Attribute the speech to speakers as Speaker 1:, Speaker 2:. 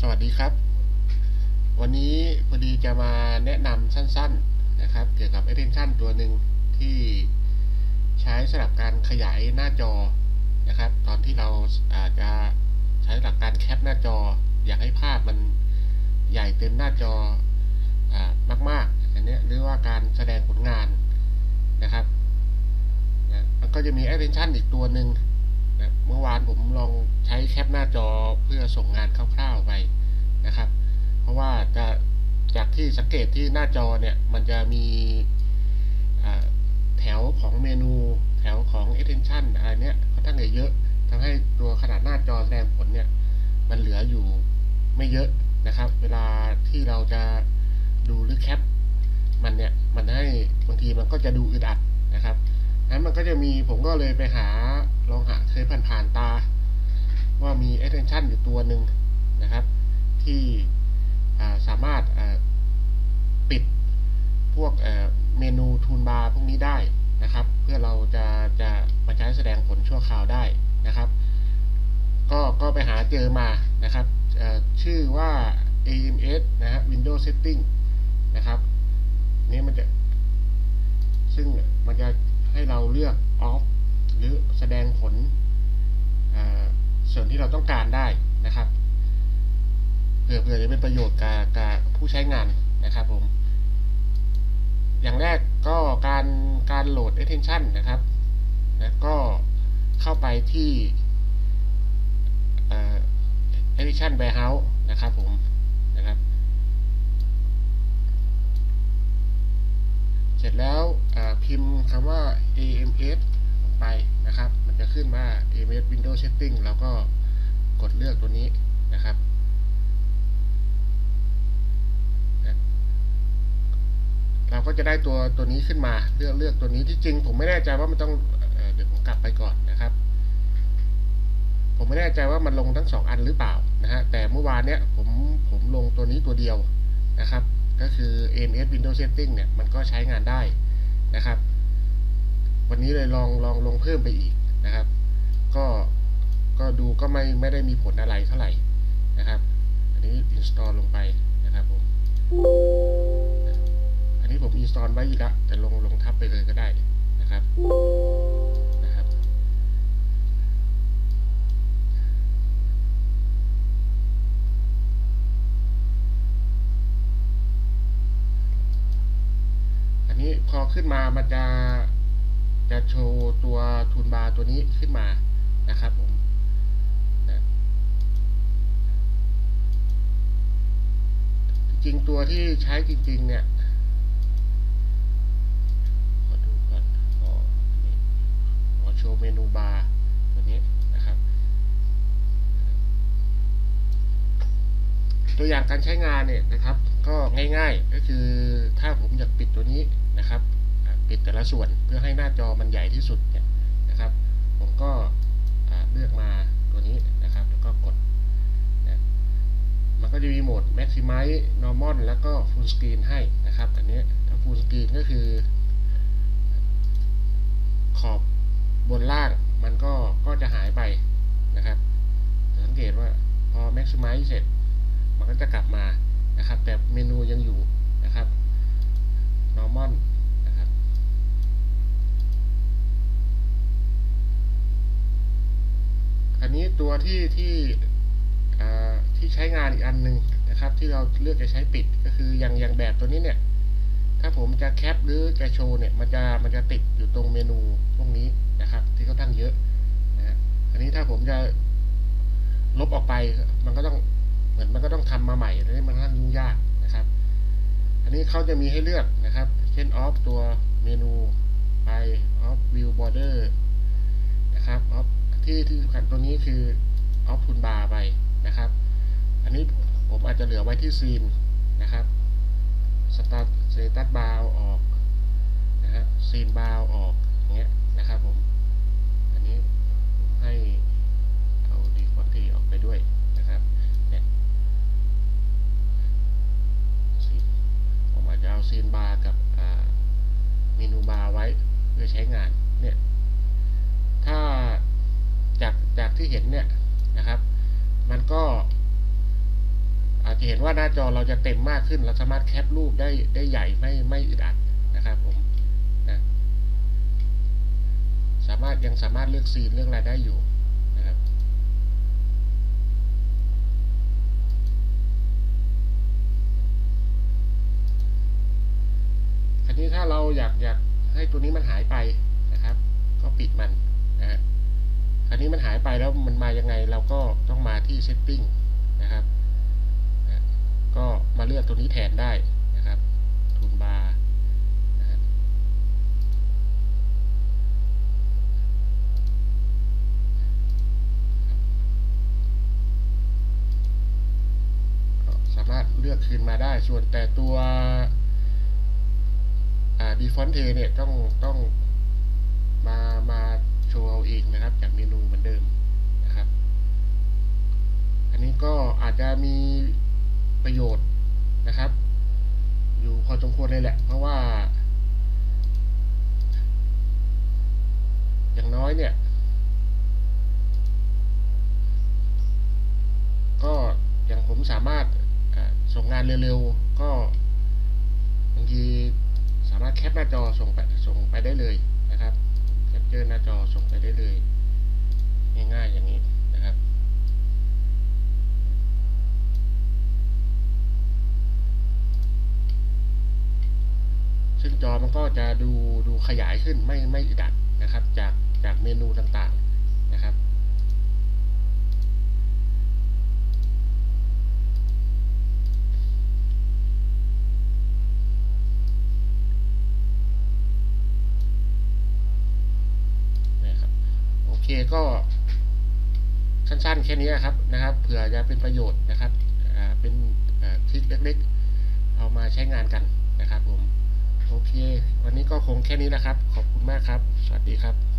Speaker 1: สวัสดีครับ วันนี้พอดีจะมาแนะนำสั้นๆนะครับ เกี่ยวกับ extension ตัวหนึ่งที่ใช้สำหรับการขยายหน้าจอนะครับ ตอนที่เราอาจจะใช้หลักการแคปหน้าจอ อยากให้ภาพมันใหญ่เต็มหน้าจออมากๆอันนี้หรือว่าการแสดงผลงานนะครับนะมันก็จะมี extension อีกตัวหนึ่ง เมื่อวานผมลองใช้แคปหน้าจอเพื่อส่งงานคร่าวๆไปนะครับ เพราะว่าจะจากที่สังเกตที่หน้าจอเนี่ยมันจะมีแถวของเมนูแถวของ extension อะไรเนี้ยค่อนข้างเยอะทำให้ตัวขนาดหน้าจอแสดงผลเนี่ยมันเหลืออยู่ไม่เยอะนะครับ เวลาที่เราจะดูหรือแคปมันเนี่ยมันให้บางทีมันก็จะดูอึดอัดนะครับนั้นมันก็จะมีผมก็เลยไปหา ลองหาเคยผ่านๆตา ว่ามี extension อยู่ตัวหนึ่งนะครับ ที่าสามารถาปิดพวกเมนูทูนบาร์พวกนี้ได้นะครับ เพื่อเราจะจะมาใช้แสดงผลชั่วคราวได้นะครับ ก็ก็ไปหาเจอมานะครับชื่อว่า AMS นะฮะ Windows Setting นะครับ นี่มันจะ ซึ่งมันจะให้เราเลือก off รือแสดงผลส่วนที่เราต้องการได้นะครับเพื่อเพื่อจะเป็นประโยชน์กับกับผู้ใช้งานนะครับผม อย่างแรกก็การการโหลด extension นะครับนะก็เข้าไปที่อ่า extension warehouse นะครับผมนะครับ เสร็จแล้วพิมพ์คำว่า AMS ไปนะครับ มันจะขึ้นว่า AMS Windows Setting แล้วก็กดเลือกตัวนี้นะครับเราก็จะได้ตัวตัวนี้ขึ้นมาเลือกเลือกตัวนี้ที่จริง ผมไม่แน่ใจว่ามันต้องเอเดี๋ยวผมกลับไปก่อนนะครับ ผมไม่แน่ใจว่ามันลงทั้งสองอันหรือเปล่านะฮะแต่เมื่อวานเนี้ยผมผมลงตัวนี้ตัวเดียวนะครับ ก็คือ AMS Windows Setting เนี่ยมันก็ใช้งานได้นะครับ วันนี้เลยลองลองลงเพิ่มไปอีกนะครับ ก็ก็ดูก็ไม่ไม่ได้มีผลอะไรเท่าไหร่นะครับ อันนี้ install ลงไปนะครับผมอันนี้ผม install ไว้อยู่แล้วแต่ลงลงทับไปเลยก็ได้นะครับนะครับอันนี้พอขึ้นมามันจะ โชว์ตัวทูนบาร์ตัวนี้ขึ้นมานะครับผมนะจริงตัวที่ใช้จริง ๆ เนี่ยขอดูก่อนขออันนี้ขอโชว์เมนูบาร์ตัวนี้นะครับ ตัวอย่างการใช้งานเนี่ยนะครับ ก็ง่ายๆ ก็คือถ้าผมอยากปิดตัวนี้นะครับ ปิดแต่ละส่วนเพื่อให้หน้าจอมันใหญ่ที่สุดเนี่ยนะครับ ผมก็เลือกมาตัวนี้นะครับ แล้วก็กดนะมันก็จะมีโหมด maximize normal แล้วก็ full screen ให้นะครับ อันนี้ถ้า full screen ก็คือ ขอบบนล่างมันก็ก็จะหายไปนะครับ สังเกตว่าพอ maximize เสร็จ มันก็จะกลับมานะครับ แต่เมนูยังอยู่นะครับ normal นะครับ อันนี้ ตัวที่ที่ที่ใช้งานอีกอันหนึ่งนะครับ ที่เราเลือกจะใช้ปิดก็คืออย่างอย่างแบบตัวนี้เนี่ย ถ้าผมจะแคปหรือจะโชว์เนี่ยมันจะมันจะติดอยู่ตรงเมนูพวกนี้นะครับ ที่เขาตั้งเยอะนะฮะอันนี้ถ้าผมจะลบออกไปมันก็ต้องเหมือนมันก็ต้องทำมาใหม่แล้มันค่อนข้างยุ่งยากนะครับ อันนี้เขาจะมีให้เลือกนะครับ เช่น off ตัวเมนูไป off view border นะครับ off ที่ที่สำคัญตัวนี้คือ off toolbar ไปนะครับ อันนี้ผมอาจจะเหลือไว้ที่ scene นะครับ start status bar เออกนะฮะ scene bar เออกอย่างเงี้ยนะครับผม อันนี้ผมให้เอา default ออกไปด้วยนะครับเนี่ยซีนผมอาจจะเอาซีนบาร์กับอ่าเมนูบาร์ไว้เพื่อใช้งานเนี่ยถ้าจากจากที่เห็นเนี่ย นะครับมันก็เห็นว่าหน้าจอเราจะเต็มมากขึ้น เราสามารถแคปรูปได้ได้ใหญ่ไม่ไม่อึดอัดนะครับผมนะสามารถยังสามารถเลือกซีนเลือกอะไรได้อยู่นะครับคราวนี้ถ้าเราอยากอยากให้ตัวนี้มันหายไปนะครับ ก็ปิดมันนะฮะ คราวนี้มันหายไปแล้วมันมายังไงเราก็ต้องมาที่ setting นะครับก็มาเลือกตัวนี้แทนได้นะครับทูลบาร์ก็สามารถเลือกคืนมาได้ ส่วนแต่ตัวอ่า default เนี่ยต้องต้องมามา ชว์เอาเองนะครับ จากเมนูเหมือนเดิมนะครับ อันนี้ก็อาจจะมีประโยชน์นะครับ อยู่พอสมควรเลยแหละ เพราะว่า อย่างน้อยเนี่ย ก็อย่างผมสามารถส่งงานเร็วๆ ก็บางทีสามารถแคปหน้าจอส่งไปส่งไปได้เลย อร์หน้าจอส่งไปได้เลย ง่ายๆอย่างนี้นะครับซึ่งจอมันก็จะดูดูขยายขึ้นไม่ไม่อึดอัดนะครับ จากจากเมนูต่างๆนะครับ นะครับโอเค ก็สั้นๆ แค่นี้ครับนะครับเผื่อจะเป็นประโยชน์นะครับเป็นทริคเล็กๆ เอามาใช้งานกันนะครับผมโอเค วันนี้ก็คงแค่นี้นะครับ ขอบคุณมากครับ สวัสดีครับ